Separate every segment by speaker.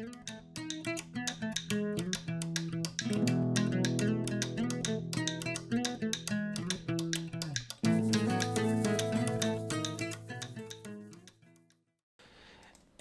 Speaker 1: Thank you.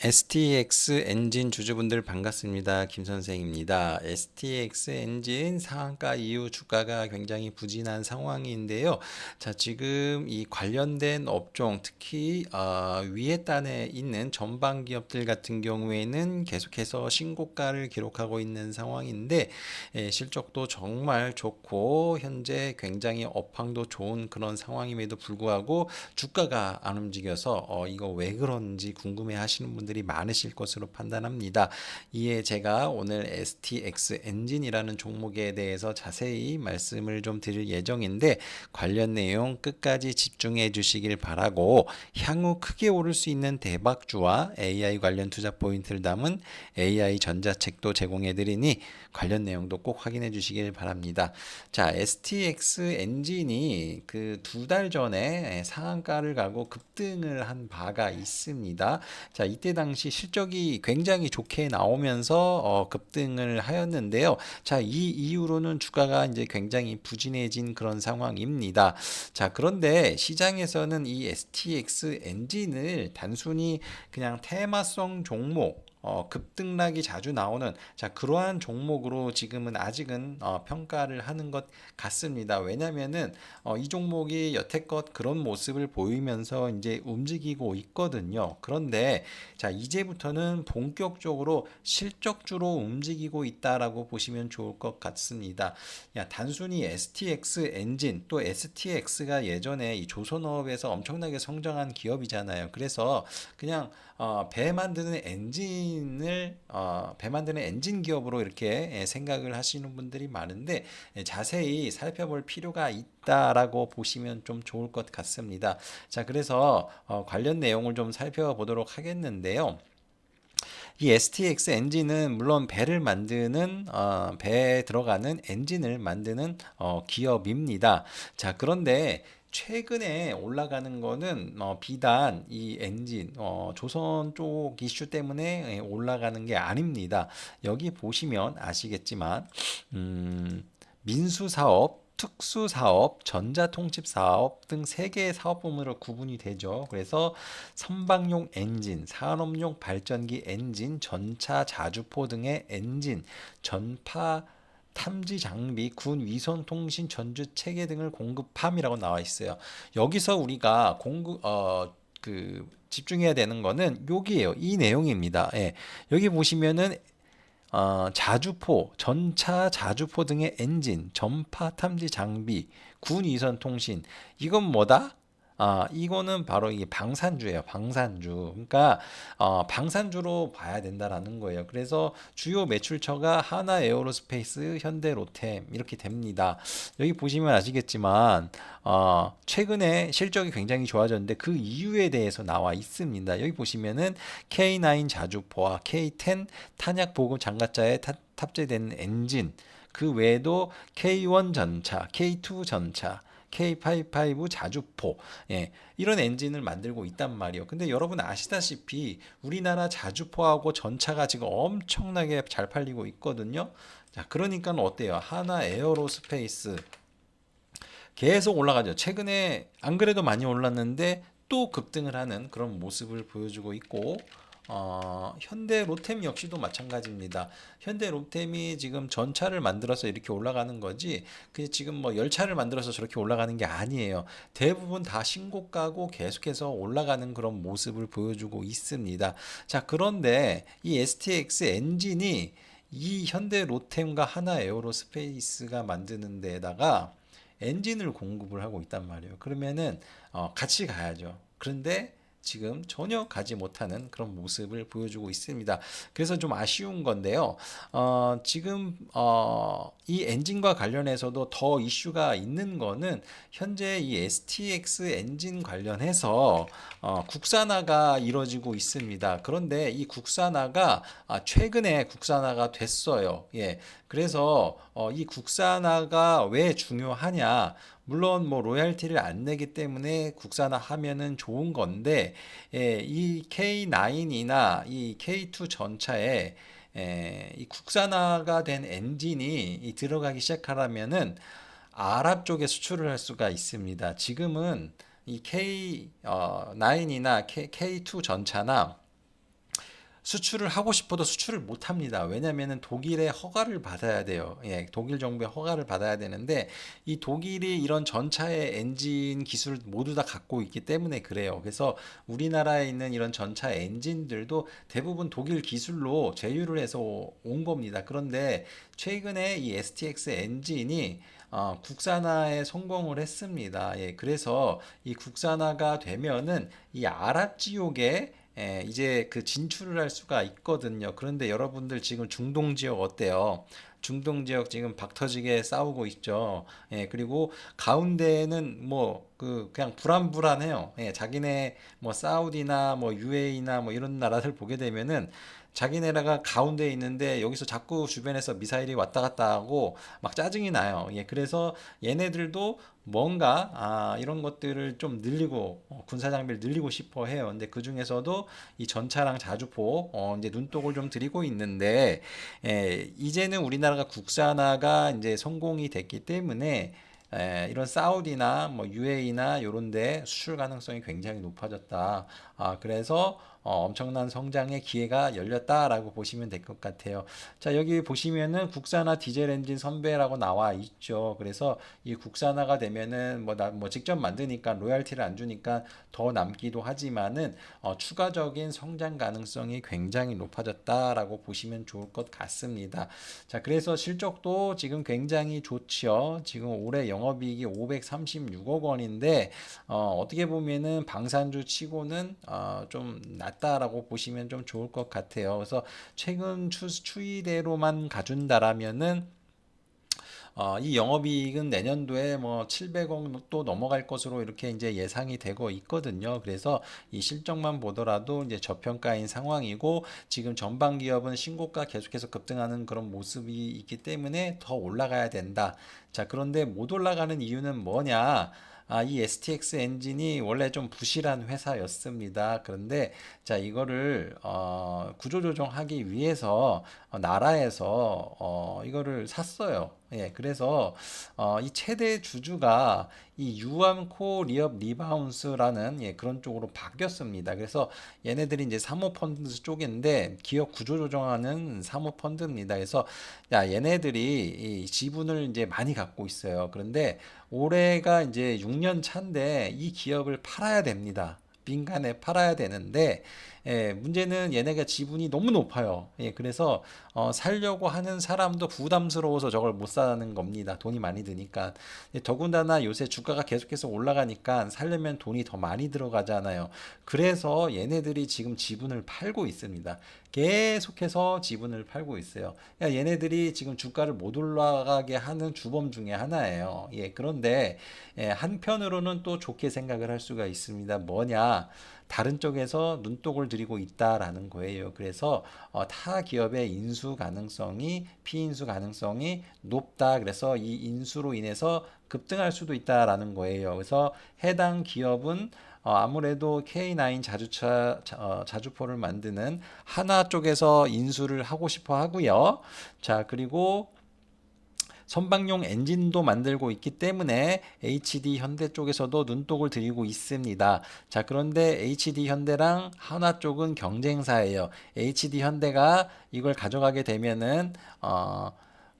Speaker 1: STX 엔진 주주분들 반갑습니다. 김 선생입니다. STX 엔진 상한가 이후 주가가 굉장히 부진한 상황인데요. 자, 지금 이 관련된 업종, 특히 어, 위에 단에 있는 전방 기업들 같은 경우에는 계속해서 신고가를 기록하고 있는 상황인데 예, 실적도 정말 좋고 현재 굉장히 업황도 좋은 그런 상황임에도 불구하고 주가가 안 움직여서 어, 이거 왜 그런지 궁금해 하시는 분들 분들이 많으실 것으로 판단합니다. 이에 제가 오늘 STX 엔진이라는 종목에 대해서 자세히 말씀을 좀 드릴 예정인데 관련 내용 끝까지 집중해 주시길 바라고 향후 크게 오를 수 있는 대박주와 AI 관련 투자 포인트를 담은 AI 전자책도 제공해 드리니 관련 내용도 꼭 확인해 주시길 바랍니다. 자, STX 엔진이 그 두 달 전에 상한가를 가고 급등을 한 바가 있습니다. 자, 이때 당시 실적이 굉장히 좋게 나오면서 어, 급등을 하였는데요. 자, 이 이후로는 주가가 이제 굉장히 부진해진 그런 상황입니다. 자, 그런데 시장에서는 이 STX 엔진을 단순히 그냥 테마성 종목 어, 급등락이 자주 나오는 자 그러한 종목으로 지금은 아직은 어, 평가를 하는 것 같습니다. 왜냐하면은 어, 이 종목이 여태껏 그런 모습을 보이면서 이제 움직이고 있거든요. 그런데 자 이제부터는 본격적으로 실적주로 움직이고 있다라고 보시면 좋을 것 같습니다. 야 단순히 STX 엔진 또 STX가 예전에 이 조선업에서 엄청나게 성장한 기업이잖아요. 그래서 그냥 어, 배 만드는 엔진 을 어, 배 만드는 엔진 기업으로 이렇게 예, 생각을 하시는 분들이 많은데 예, 자세히 살펴볼 필요가 있다라고 보시면 좀 좋을 것 같습니다. 자, 그래서 어, 관련 내용을 좀 살펴보도록 하겠는데요. 이 STX 엔진은 물론 배를 만드는 어, 배에 들어가는 엔진을 만드는 어, 기업입니다. 자 그런데 최근에 올라가는 거는 어, 비단 이 엔진 어, 조선 쪽 이슈 때문에 예, 올라가는 게 아닙니다. 여기 보시면 아시겠지만 음, 민수 사업 특수 사업, 전자통칩 사업 등 세 개의 사업 부문으로 구분이 되죠. 그래서 선박용 엔진, 산업용 발전기 엔진, 전차 자주포 등의 엔진, 전파 탐지 장비, 군 위성 통신 전주 체계 등을 공급함이라고 나와 있어요. 여기서 우리가 공급 어 그 집중해야 되는 거는 여기에요. 이 내용입니다. 예. 여기 보시면은 어, 자주포, 전차 자주포 등의 엔진, 전파 탐지 장비, 군 위성 통신 이건 뭐다? 아, 이거는 바로 이 방산주예요. 방산주. 그러니까 어, 방산주로 봐야 된다라는 거예요. 그래서 주요 매출처가 하나 에어로스페이스, 현대 로템 이렇게 됩니다. 여기 보시면 아시겠지만 어, 최근에 실적이 굉장히 좋아졌는데 그 이유에 대해서 나와 있습니다. 여기 보시면은 K9 자주포와 K10 탄약 보급 장갑차에 타, 탑재된 엔진 그 외에도 K1 전차, K2 전차 K55 자주포 예, 이런 엔진을 만들고 있단 말이에요. 근데 여러분 아시다시피 우리나라 자주포하고 전차가 지금 엄청나게 잘 팔리고 있거든요. 자, 그러니까 어때요? 하나 에어로스페이스 계속 올라가죠. 최근에 안 그래도 많이 올랐는데 또 급등을 하는 그런 모습을 보여주고 있고 어, 현대 로템 역시도 마찬가지입니다. 현대 로템이 지금 전차를 만들어서 이렇게 올라가는 거지, 그 지금 뭐 열차를 만들어서 저렇게 올라가는 게 아니에요. 대부분 다 신고가고 계속해서 올라가는 그런 모습을 보여주고 있습니다. 자, 그런데 이 STX 엔진이 이 현대 로템과 하나 에어로 스페이스가 만드는 데다가 엔진을 공급을 하고 있단 말이에요. 그러면은 어, 같이 가야죠. 그런데 지금 전혀 가지 못하는 그런 모습을 보여주고 있습니다. 그래서 좀 아쉬운 건데요. 어, 지금 어, 이 엔진과 관련해서도 더 이슈가 있는 거는 현재 이 STX 엔진 관련해서 어, 국산화가 이루어지고 있습니다. 그런데 이 국산화가 아, 최근에 국산화가 됐어요. 예. 그래서 어, 이 국산화가 왜 중요하냐? 물론 뭐 로얄티를 안 내기 때문에 국산화 하면은 좋은 건데 예, 이 K9이나 이 K2 전차에 에, 이 국산화가 된 엔진이 이 들어가기 시작하려면은 아랍 쪽에 수출을 할 수가 있습니다. 지금은 이 K 어, 9이나 K, K2 전차나 수출을 하고 싶어도 수출을 못 합니다. 왜냐면은 독일의 허가를 받아야 돼요. 예, 독일 정부의 허가를 받아야 되는데 이 독일이 이런 전차의 엔진 기술을 모두 다 갖고 있기 때문에 그래요. 그래서 우리나라에 있는 이런 전차 엔진들도 대부분 독일 기술로 제휴를 해서 온 겁니다. 그런데 최근에 이 STX 엔진이 어, 국산화에 성공을 했습니다. 예, 그래서 이 국산화가 되면은 이 아랍 지역에 예, 이제 그 진출을 할 수가 있거든요. 그런데 여러분들 지금 중동 지역 어때요? 중동 지역 지금 박터지게 싸우고 있죠. 예, 그리고 가운데는 뭐 그 그냥 불안불안해요. 예, 자기네 뭐 사우디나 뭐 UAE나 뭐 이런 나라들 보게 되면은 자기네라가 가운데 있는데 여기서 자꾸 주변에서 미사일이 왔다 갔다 하고 막 짜증이 나요. 예, 그래서 얘네들도 뭔가 아, 이런 것들을 좀 늘리고 어, 군사 장비를 늘리고 싶어 해요. 근데 그 중에서도 이 전차랑 자주포 어, 이제 눈독을 좀 들이고 있는데 예, 이제는 우리나라가 국산화가 이제 성공이 됐기 때문에 에, 이런 사우디나 뭐 UAE나 요런데 수출 가능성이 굉장히 높아졌다. 아, 그래서 어, 엄청난 성장의 기회가 열렸다라고 보시면 될 것 같아요. 자, 여기 보시면은 국산화 디젤 엔진 선배라고 나와 있죠. 그래서 이 국산화가 되면은 뭐, 나, 뭐 직접 만드니까 로얄티를 안 주니까 더 남기도 하지만은 어, 추가적인 성장 가능성이 굉장히 높아졌다라고 보시면 좋을 것 같습니다. 자, 그래서 실적도 지금 굉장히 좋지요. 지금 올해 영업이익이 536억 원인데 어, 어떻게 보면은 방산주 치고는 어, 좀 낮다라고 보시면 좀 좋을 것 같아요. 그래서 최근 추, 추이대로만 가준다라면은 어, 이 영업이익은 내년도에 뭐 700억 또 넘어갈 것으로 이렇게 이제 예상이 되고 있거든요. 그래서 이 실적만 보더라도 이제 저평가인 상황이고 지금 전방 기업은 신고가 계속해서 급등하는 그런 모습이 있기 때문에 더 올라가야 된다. 자, 그런데 못 올라가는 이유는 뭐냐? 아, 이 STX 엔진이 원래 좀 부실한 회사였습니다. 그런데 자, 이거를 어, 구조조정하기 위해서 어, 나라에서 어, 이거를 샀어요. 예, 그래서 어, 이 최대 주주가 이 유암코 리업 리바운스라는 예, 그런 쪽으로 바뀌었습니다. 그래서 얘네들이 이제 사모펀드 쪽인데 기업 구조 조정하는 사모펀드입니다. 그래서 야, 얘네들이 이 지분을 이제 많이 갖고 있어요. 그런데 올해가 이제 6년 차인데 이 기업을 팔아야 됩니다. 빈간에 팔아야 되는데 예, 문제는 얘네가 지분이 너무 높아요. 예, 그래서 어, 살려고 하는 사람도 부담스러워서 저걸 못 사는 겁니다. 돈이 많이 드니까. 예, 더군다나 요새 주가가 계속해서 올라가니까 살려면 돈이 더 많이 들어가잖아요. 그래서 얘네들이 지금 지분을 팔고 있습니다. 계속해서 지분을 팔고 있어요. 야, 얘네들이 지금 주가를 못 올라가게 하는 주범 중에 하나예요. 예, 그런데 예, 한편으로는 또 좋게 생각을 할 수가 있습니다. 뭐냐? 다른 쪽에서 눈독을 들이고 있다라는 거예요. 그래서 어, 타 기업의 인수 가능성이 피인수 가능성이 높다. 그래서 이 인수로 인해서 급등할 수도 있다라는 거예요. 그래서 해당 기업은 어, 아무래도 K9 자주차 자, 어, 자주포를 만드는 하나 쪽에서 인수를 하고 싶어 하고요. 자, 그리고 선박용 엔진도 만들고 있기 때문에 HD 현대 쪽에서도 눈독을 들이고 있습니다. 자, 그런데 HD 현대랑 하나 쪽은 경쟁사예요. HD 현대가 이걸 가져가게 되면은 어,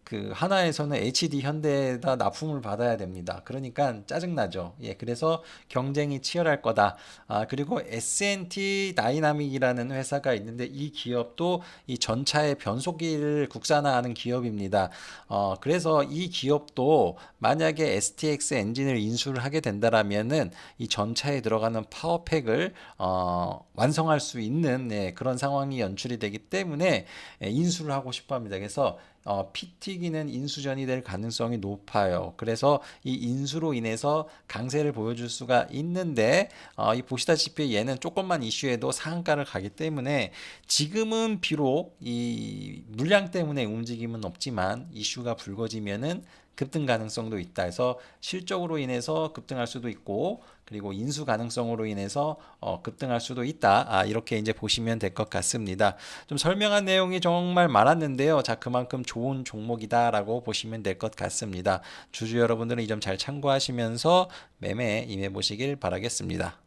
Speaker 1: 그 하나에서는 HD 현대에다 납품을 받아야 됩니다. 그러니까 짜증나죠. 예, 그래서 경쟁이 치열할 거다. 아, 그리고 S&T 다이나믹이라는 회사가 있는데 이 기업도 이 전차의 변속기를 국산화하는 기업입니다. 어, 그래서 이 기업도 만약에 STX 엔진을 인수를 하게 된다라면은 이 전차에 들어가는 파워팩을 어, 완성할 수 있는 예, 그런 상황이 연출이 되기 때문에 예, 인수를 하고 싶어 합니다. 그래서 어, 피 튀기는 인수전이 될 가능성이 높아요. 그래서 이 인수로 인해서 강세를 보여줄 수가 있는데 어, 이 보시다시피 얘는 조금만 이슈에도 상한가를 가기 때문에 지금은 비록 이 물량 때문에 움직임은 없지만 이슈가 불거지면은 급등 가능성도 있다 해서 실적으로 인해서 급등할 수도 있고 그리고 인수 가능성으로 인해서 어, 급등할 수도 있다. 아, 이렇게 이제 보시면 될 것 같습니다. 좀 설명한 내용이 정말 많았는데요. 자, 그만큼 좋은 종목이다라고 보시면 될 것 같습니다. 주주 여러분들은 이 점 잘 참고하시면서 매매 임해 보시길 바라겠습니다.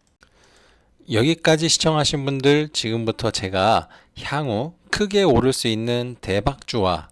Speaker 1: 여기까지 시청하신 분들 지금부터 제가 향후 크게 오를 수 있는 대박주와